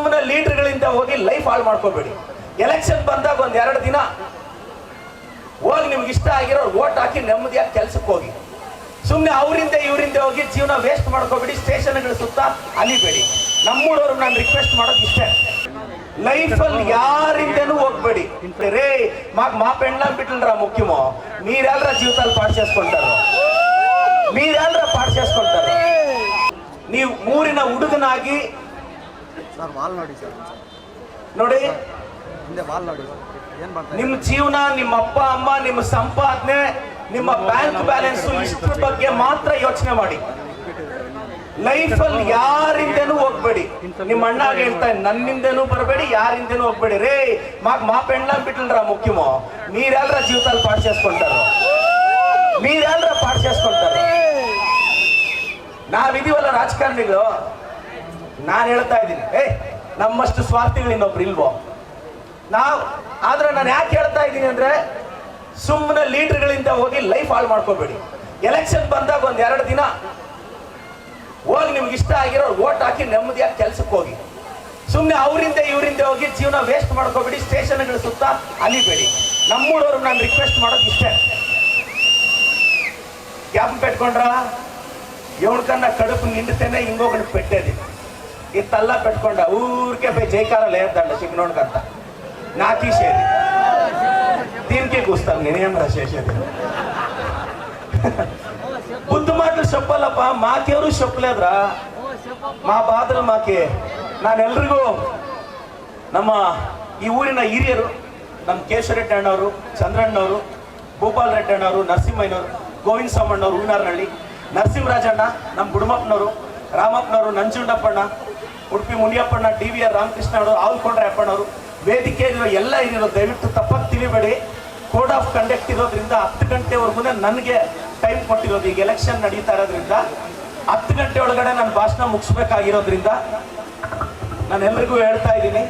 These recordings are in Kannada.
ಸುಮ್ಮನೆ ಲೀಡರ್ಗಳಿಂದ ಹೋಗಿ ಲೈಫ್ ಹಾಳು ಮಾಡ್ಕೋಬೇಡಿ ಎಲೆಕ್ಷನ್ ಬಂದಾಗ ಒಂದ್ ಎರಡು ದಿನ ಹೋಗಿ ನಿಮ್ಗೆ ಇಷ್ಟ ಆಗಿರೋ ಓಟ್ ಹಾಕಿ ನೆಮ್ಮದಿಯಾಗಿ ಕೆಲ್ಸಕ್ಕೆ ಹೋಗಿ ಸುಮ್ಮನೆ ಅವರಿಂದ ಇವರಿಂದ ಹೋಗಿ ಜೀವನ ವೇಸ್ಟ್ ಮಾಡ್ಕೋಬೇಡಿ ಸ್ಟೇಷನ್ಗಳ ಸುತ್ತ ಅಲಿಬೇಡಿ ನಮ್ಮೂರವ್ರು ನಾನು ರಿಕ್ವೆಸ್ಟ್ ಮಾಡೋದು ಇಷ್ಟೇ లైఫ్లో యారిందను ಹೋಗ್ಬೇಡಿ రే మాకు మా పెండ్లం బిడ్డలరా ముఖ్యమో మీరెల్లరా జీవితాలు పాడు చేసుకుంటారు మీరెల్లరా పాడు చేసుకుంటారు ನೀವು ಊರಿನ ಹುಡುಗನಾಗಿ ಸರ್ ವಾಲ್ ನೋಡಿ ಸರ್ ನೋಡಿ ಹಿಂದೆ ವಾಲ್ ನೋಡಿ ಏನ್ ಮಾಡ್ತಾರೆ ನಿಮ್ಮ ಜೀವನ ನಿಮ್ಮ ಅಪ್ಪ ಅಮ್ಮ ನಿಮ್ಮ ಸಂಪಾದನೆ ನಿಮ್ಮ ಬ್ಯಾಂಕ್ ಬ್ಯಾಲೆನ್ಸ್ ಇಷ್ಟ್ರ ಬಗ್ಗೆ ಮಾತ್ರ ಯೋಚನೆ ಮಾಡಿ ಲೈಫಲ್ಲಿ ಯಾರಿಂದನೂ ಹೋಗ್ಬೇಡಿ ನಿಮ್ಮ ಅಣ್ಣ ಹೇಳ್ತಾ ಇದ್ದೀನಿ, ನನ್ನಿಂದನೂ ಬರಬೇಡಿ ಯಾರಿಂದನೂ ಹೋಗ್ಬೇಡಿ ರೇ మాకు మా పెండ్లం బిడ్డలరా ముఖ్యమో మీరెల్లరా జీవితాలు పాడు చేసుకుంటారు మీరెల్లరా పాడు చేసుకుంటారు ನಾವಿದೀವಲ್ಲ ರಾಜಕಾರಣಿಗಳು ನಾನು ಹೇಳ್ತಾ ಇದ್ದೀನಿ. ಏ, ನಮ್ಮಷ್ಟು ಸ್ವಾರ್ಥಿಗಳು ಇನ್ನೊಬ್ರು ಇಲ್ವೋ? ನಾವು, ಆದ್ರೆ ನಾನು ಯಾಕೆ ಹೇಳ್ತಾ ಇದ್ದೀನಿ ಅಂದ್ರೆ ಸುಮ್ಮನೆ ಲೀಡರ್ಗಳಿಂದ ಹೋಗಿ ಲೈಫ್ ಹಾಳು ಮಾಡ್ಕೋಬೇಡಿ. ಎಲೆಕ್ಷನ್ ಬಂದಾಗ ಒಂದ್ ಎರಡು ದಿನ ಹೋಗಿ ನಿಮ್ಗೆ ಇಷ್ಟ ಆಗಿರೋ ವೋಟ್ ಹಾಕಿ ನೆಮ್ಮದಿಯಾಗಿ ಕೆಲ್ಸಕ್ಕೆ ಹೋಗಿ. ಸುಮ್ಮನೆ ಅವರಿಂದ ಇವರಿಂದ ಹೋಗಿ ಜೀವನ ವೇಸ್ಟ್ ಮಾಡ್ಕೋಬೇಡಿ, ಸ್ಟೇಷನ್ಗಳ ಸುತ್ತ ಅಲಿಬೇಡಿ. ನಮ್ಮೂರವ್ರು ನಾನು ರಿಕ್ವೆಸ್ಟ್ ಮಾಡೋದು ಇಷ್ಟೇ. ಗ್ಯಾಪ್ ಪೆಟ್ಕೊಂಡ್ರ? ಕನ್ನ ಕಡುಪು ನಿಂಡುತ್ತೇನೆ ಹಿಂಗೋಗಿ ಪೆಟ್ಟೇದಿ ఈ తల్లా పెట్టుకుండా ఊరికే పోయి జైకార లేదంట చిన్నోడికంత నాకీసేది దీనికి కూస్తాను నేనేం రా చేసేది బుద్ధి మాటలు చెప్పాలప్ప మాకెవరు చెప్పలేదురా మా బాధలు మాకే ನಾನೆಲ್ರಿಗೂ ನಮ್ಮ ಈ ಊರಿನ ಹಿರಿಯರು ನಮ್ಮ ಕೇಶವರೆಡ್ಡಿ ಅಣ್ಣವರು ಚಂದ್ರಣ್ಣವರು ಭೂಪಾಲ್ ರೆಡ್ಡಿ ಅಣ್ಣವರು ನರಸಿಂಹಯ್ಯನವರು ಗೋವಿಂದ ಸಾಮಣ್ಣವರು ಹೂನಾರ್ನಹಳ್ಳಿ ನರಸಿಂಹರಾಜಣ್ಣ ನಮ್ಮ ಗುಡುಮಪ್ಪನವರು ರಾಮಪ್ಪನವರು ನಂಜುಂಡಪ್ಪಣ್ಣ ಉಡುಪಿ ಮುನಿಯಪ್ಪಣ್ಣ ಡಿ ವಿ ಆರ್ ರಾಮಕೃಷ್ಣ ಅವರು, ಆಲ್ಕೊಂಡ್ರೆ ಅಪ್ಪಣ್ಣವರು ವೇದಿಕೆ ಇರೋ ಎಲ್ಲ ಇರೋ ದಯವಿಟ್ಟು ತಪ್ಪಾಗಿ ತಿಳಿಬೇಡಿ. ಕೋಡ್ ಆಫ್ ಕಂಡಕ್ಟ್ ಇರೋದ್ರಿಂದ ಹತ್ತು ಗಂಟೆವರೆಗೂ ನನಗೆ ಟೈಮ್ ಕೊಟ್ಟಿರೋದು. ಈಗ ಎಲೆಕ್ಷನ್ ನಡೀತಾ ಇರೋದ್ರಿಂದ ಹತ್ತು ಗಂಟೆ ಒಳಗಡೆ ನನ್ನ ಭಾಷಣ ಮುಗಿಸ್ಬೇಕಾಗಿರೋದ್ರಿಂದ ನಾನು ಎಲ್ರಿಗೂ ಹೇಳ್ತಾ ಇದ್ದೀನಿ.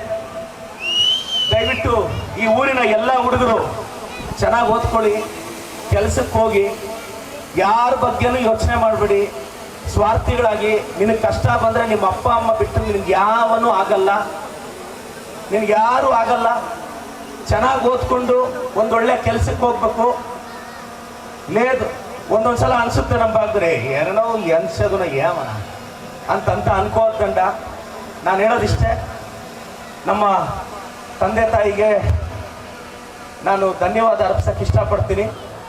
ದಯವಿಟ್ಟು ಈ ಊರಿನ ಎಲ್ಲ ಹುಡುಗರು ಚೆನ್ನಾಗಿ ಓದ್ಕೊಳ್ಳಿ ಕೆಲಸಕ್ಕೆ ಹೋಗಿ, ಯಾರ ಬಗ್ಗೆನೂ ಯೋಚನೆ ಮಾಡಬೇಡಿ. ಸ್ವಾರ್ಥಿಗಳಾಗಿ ನಿನಗೆ ಕಷ್ಟ ಬಂದರೆ ನಿಮ್ಮ ಅಪ್ಪ, ಅಮ್ಮ ಬಿಟ್ಟರೆ ನಿನಗೆ ಯಾವನೂ ಆಗಲ್ಲ. ನಿನಗೆ ಯಾರೂ ಆಗಲ್ಲ. ಚೆನ್ನಾಗಿ ಓದ್ಕೊಂಡು ಒಂದೊಳ್ಳೆ ಕೆಲಸಕ್ಕೆ ಹೋಗ್ಬೇಕು. లేదు ಒಂದೊಂದ್ಸಲ ಅನ್ಸುತ್ತೆ ನಮ್ಮ ಭಾಗದ್ರೆ ಏನೋ ಅನ್ಸೋದನ್ನ ಯಾವ ಅಂತಂತ ಅನ್ಕೋದಂಡ ನಾನು ಹೇಳೋದಿಷ್ಟೇ, ನಮ್ಮ ತಂದೆ ತಾಯಿಗೆ ನಾನು ಧನ್ಯವಾದ ಅರ್ಪಿಸಕ್ಕೆ ಇಷ್ಟಪಡ್ತೀನಿ.